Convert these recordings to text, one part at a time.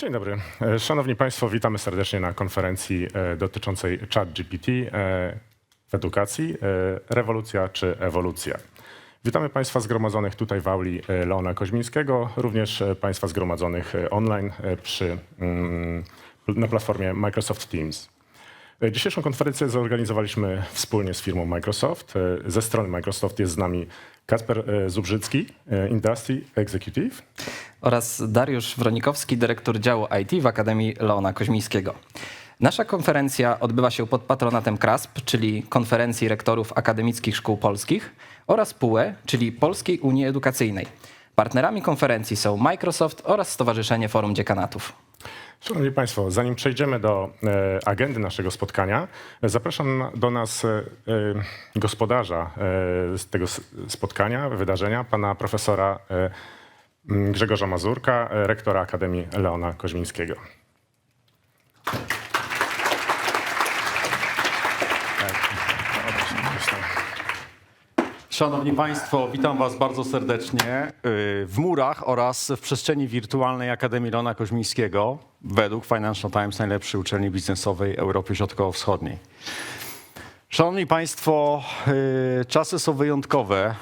Dzień dobry. E, Szanowni Państwo, witamy serdecznie na konferencji e, dotyczącej ChatGPT e, w edukacji. Rewolucja czy ewolucja? Witamy Państwa zgromadzonych tutaj w auli Leona Koźmińskiego, również Państwa zgromadzonych online przy, mm, na platformie Microsoft Teams. Dzisiejszą konferencję zorganizowaliśmy wspólnie z firmą Microsoft. Ze strony Microsoft jest z nami Kasper Zubrzycki, Industry Executive. Oraz Dariusz Wronikowski, dyrektor działu IT w Akademii Leona Koźmińskiego. Nasza konferencja odbywa się pod patronatem KRASP, czyli Konferencji Rektorów Akademickich Szkół Polskich, oraz PUE, czyli Polskiej Unii Edukacyjnej. Partnerami konferencji są Microsoft oraz Stowarzyszenie Forum Dziekanatów. Szanowni Państwo, zanim przejdziemy do e, agendy naszego spotkania, zapraszam do nas e, gospodarza e, tego spotkania, wydarzenia, pana profesora Grzegorza Mazurka, e, rektora Akademii Leona Koźmińskiego. Szanowni Państwo, witam Was bardzo serdecznie y, w murach oraz w przestrzeni wirtualnej Akademii Lona Koźmińskiego, według Financial Times najlepszej uczelni biznesowej Europy Środkowo-Wschodniej. Szanowni Państwo, y, czasy są wyjątkowe,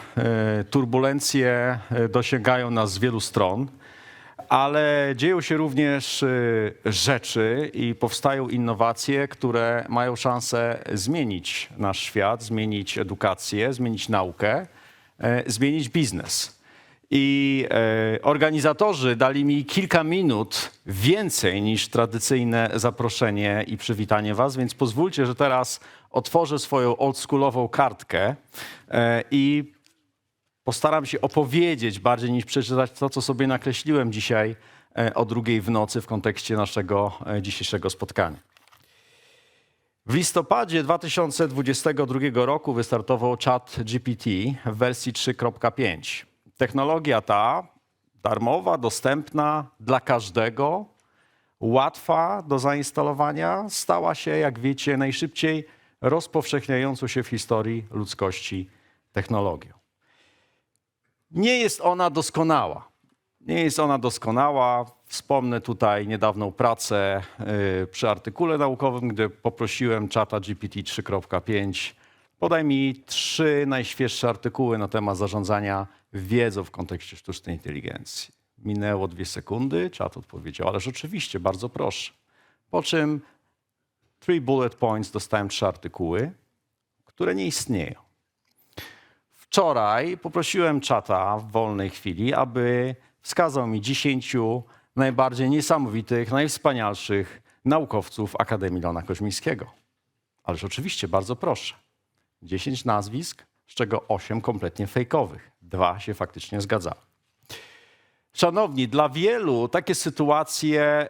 y, turbulencje y, dosięgają nas z wielu stron, ale dzieją się również rzeczy i powstają innowacje, które mają szansę zmienić nasz świat, zmienić edukację, zmienić naukę, zmienić biznes. I e, organizatorzy dali mi kilka minut więcej niż tradycyjne zaproszenie i przywitanie Was, więc pozwólcie, że teraz otworzę swoją oldschoolową kartkę e, i postaram się opowiedzieć bardziej niż przeczytać to, co sobie nakreśliłem dzisiaj e, o drugiej w nocy w kontekście naszego dzisiejszego spotkania. W listopadzie 2022 roku wystartował chat GPT w wersji 3.5. Technologia ta, darmowa, dostępna dla każdego, łatwa do zainstalowania, stała się, jak wiecie, najszybciej rozpowszechniającą się w historii ludzkości technologią. Nie jest ona doskonała. Nie jest ona doskonała. Wspomnę tutaj niedawną pracę y, przy artykule naukowym, gdzie poprosiłem czata GPT 3.5. Podaj mi trzy najświeższe artykuły na temat zarządzania wiedzą w kontekście sztucznej inteligencji. Minęło dwie sekundy, czat odpowiedział, ależ oczywiście, bardzo proszę. Po czym three bullet points dostałem trzy artykuły, które nie istnieją. Wczoraj poprosiłem czata w wolnej chwili, aby wskazał mi 10 najbardziej niesamowitych, najwspanialszych naukowców Akademii Lona Koźmińskiego. Ależ oczywiście, bardzo proszę. 10 nazwisk, z czego 8 kompletnie fejkowych. Dwa się faktycznie zgadzały. Szanowni, dla wielu takie sytuacje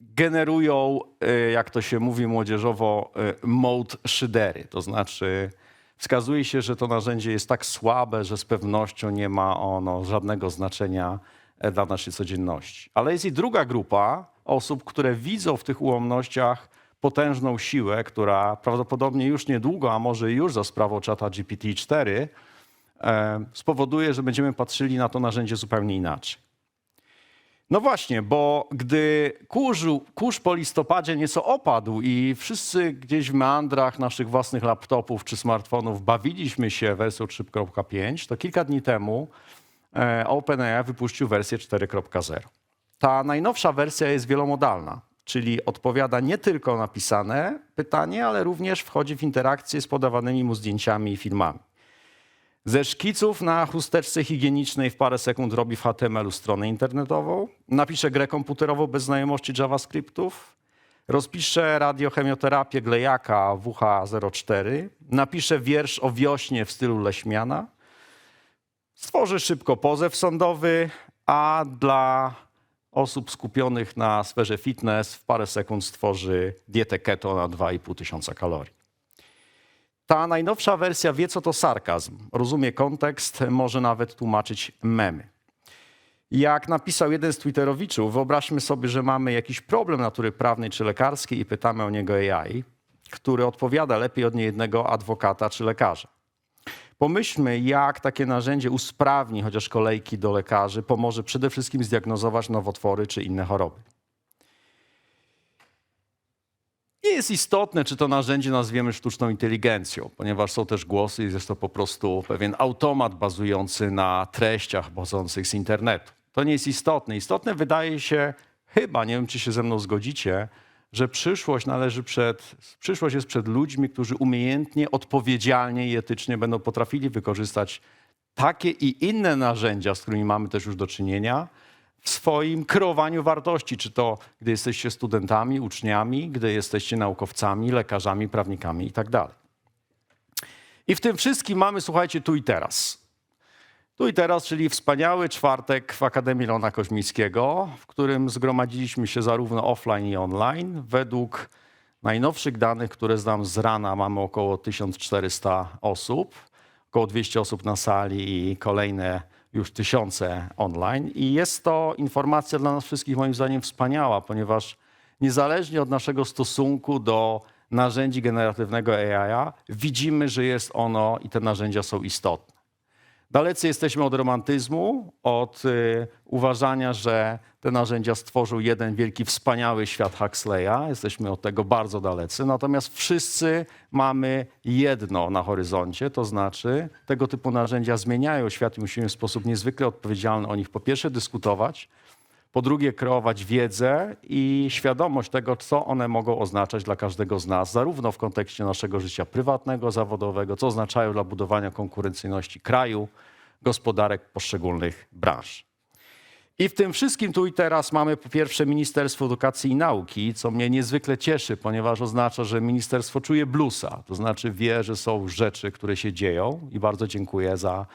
generują, e, jak to się mówi młodzieżowo, e, mode szydery. To znaczy wskazuje się, że to narzędzie jest tak słabe, że z pewnością nie ma ono żadnego znaczenia e, dla naszej codzienności. Ale jest i druga grupa osób, które widzą w tych ułomnościach potężną siłę, która prawdopodobnie już niedługo, a może już za sprawą czata GPT-4 e, spowoduje, że będziemy patrzyli na to narzędzie zupełnie inaczej. No właśnie, bo gdy kurz, kurz po listopadzie nieco opadł i wszyscy gdzieś w meandrach naszych własnych laptopów czy smartfonów bawiliśmy się wersją 3.5, to kilka dni temu e, OpenAI wypuścił wersję 4.0. Ta najnowsza wersja jest wielomodalna, czyli odpowiada nie tylko na pisane pytanie, ale również wchodzi w interakcję z podawanymi mu zdjęciami i filmami. Ze szkiców na chusteczce higienicznej w parę sekund robi w HTML-u stronę internetową, napisze grę komputerową bez znajomości JavaScriptów, rozpisze radiochemioterapię glejaka WH04, napisze wiersz o wiośnie w stylu Leśmiana, stworzy szybko pozew sądowy, a dla osób skupionych na sferze fitness w parę sekund stworzy dietę keto na 2,5 tysiąca kalorii. Ta najnowsza wersja wie, co to sarkazm, rozumie kontekst, może nawet tłumaczyć memy. Jak napisał jeden z Twitterowiczów, wyobraźmy sobie, że mamy jakiś problem natury prawnej czy lekarskiej i pytamy o niego AI, który odpowiada lepiej od niejednego adwokata czy lekarza. Pomyślmy, jak takie narzędzie usprawni chociaż kolejki do lekarzy, pomoże przede wszystkim zdiagnozować nowotwory czy inne choroby. Nie jest istotne, czy to narzędzie nazwiemy sztuczną inteligencją, ponieważ są też głosy, jest to po prostu pewien automat bazujący na treściach pochodzących z internetu. To nie jest istotne. Istotne wydaje się, chyba, nie wiem czy się ze mną zgodzicie, że przyszłość należy przed, przyszłość jest przed ludźmi, którzy umiejętnie, odpowiedzialnie i etycznie będą potrafili wykorzystać takie i inne narzędzia, z którymi mamy też już do czynienia, w swoim kreowaniu wartości, czy to gdy jesteście studentami, uczniami, gdy jesteście naukowcami, lekarzami, prawnikami itd. I w tym wszystkim mamy, słuchajcie, tu i teraz. Tu i teraz, czyli wspaniały czwartek w Akademii Lona Koźmińskiego, w którym zgromadziliśmy się zarówno offline i online. Według najnowszych danych, które znam z rana, mamy około 1400 osób, około 200 osób na sali i kolejne już tysiące online. I jest to informacja dla nas wszystkich, moim zdaniem, wspaniała, ponieważ niezależnie od naszego stosunku do narzędzi generatywnego AI, widzimy, że jest ono i te narzędzia są istotne. Dalecy jesteśmy od romantyzmu, od y, uważania, że te narzędzia stworzył jeden wielki, wspaniały świat Huxleya. Jesteśmy od tego bardzo dalecy. Natomiast wszyscy mamy jedno na horyzoncie, to znaczy tego typu narzędzia zmieniają świat i musimy w sposób niezwykle odpowiedzialny o nich po pierwsze dyskutować, po drugie kreować wiedzę i świadomość tego, co one mogą oznaczać dla każdego z nas, zarówno w kontekście naszego życia prywatnego, zawodowego, co oznaczają dla budowania konkurencyjności kraju, gospodarek poszczególnych branż. I w tym wszystkim tu i teraz mamy po pierwsze Ministerstwo Edukacji i Nauki, co mnie niezwykle cieszy, ponieważ oznacza, że ministerstwo czuje blusa, to znaczy wie, że są rzeczy, które się dzieją i bardzo dziękuję za,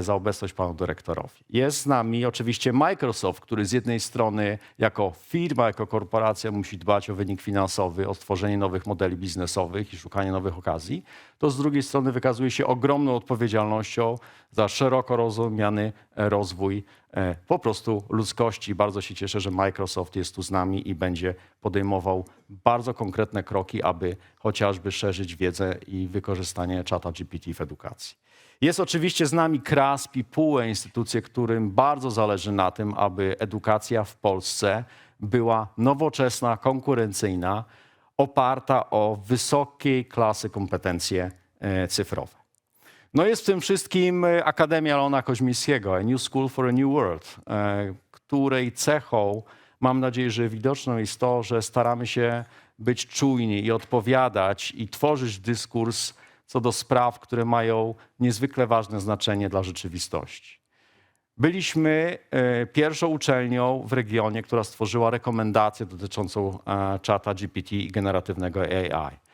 za obecność panu dyrektorowi. Jest z nami oczywiście Microsoft, który z jednej strony jako firma, jako korporacja musi dbać o wynik finansowy, o stworzenie nowych modeli biznesowych i szukanie nowych okazji, to z drugiej strony wykazuje się ogromną odpowiedzialnością za szeroko rozumiany e, rozwój e, po prostu ludzkości. Bardzo się cieszę, że Microsoft jest tu z nami i będzie podejmował bardzo konkretne kroki, aby chociażby szerzyć wiedzę i wykorzystanie czata GPT w edukacji. Jest oczywiście z nami KRASP i PUE, instytucje, którym bardzo zależy na tym, aby edukacja w Polsce była nowoczesna, konkurencyjna, oparta o wysokiej klasy kompetencje e, cyfrowe. No jest w tym wszystkim e, Akademia Lona Koźmińskiego, A New School for a New World, e, której cechą, mam nadzieję, że widoczną jest to, że staramy się być czujni i odpowiadać i tworzyć dyskurs co do spraw, które mają niezwykle ważne znaczenie dla rzeczywistości. Byliśmy e, pierwszą uczelnią w regionie, która stworzyła rekomendację dotyczącą czata GPT i generatywnego AI.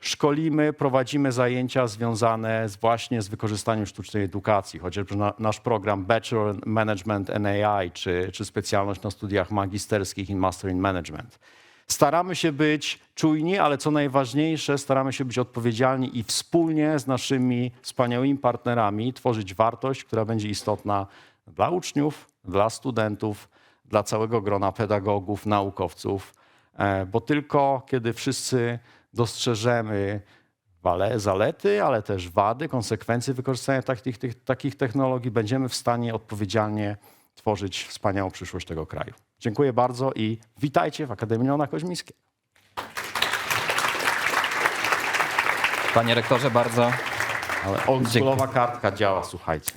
Szkolimy, prowadzimy zajęcia związane z właśnie z wykorzystaniem sztucznej edukacji, chociażby na, nasz program Bachelor in Management and AI, czy, czy specjalność na studiach magisterskich in Master in Management. Staramy się być czujni, ale co najważniejsze, staramy się być odpowiedzialni i wspólnie z naszymi wspaniałymi partnerami tworzyć wartość, która będzie istotna dla uczniów, dla studentów, dla całego grona pedagogów, naukowców, e, bo tylko kiedy wszyscy dostrzeżemy zalety, ale też wady, konsekwencje wykorzystania takich, tych, takich technologii, będziemy w stanie odpowiedzialnie tworzyć wspaniałą przyszłość tego kraju. Dziękuję bardzo i witajcie w Akademii Leona Koźmińskiego. Panie rektorze, bardzo Ale oldschoolowa kartka działa, słuchajcie.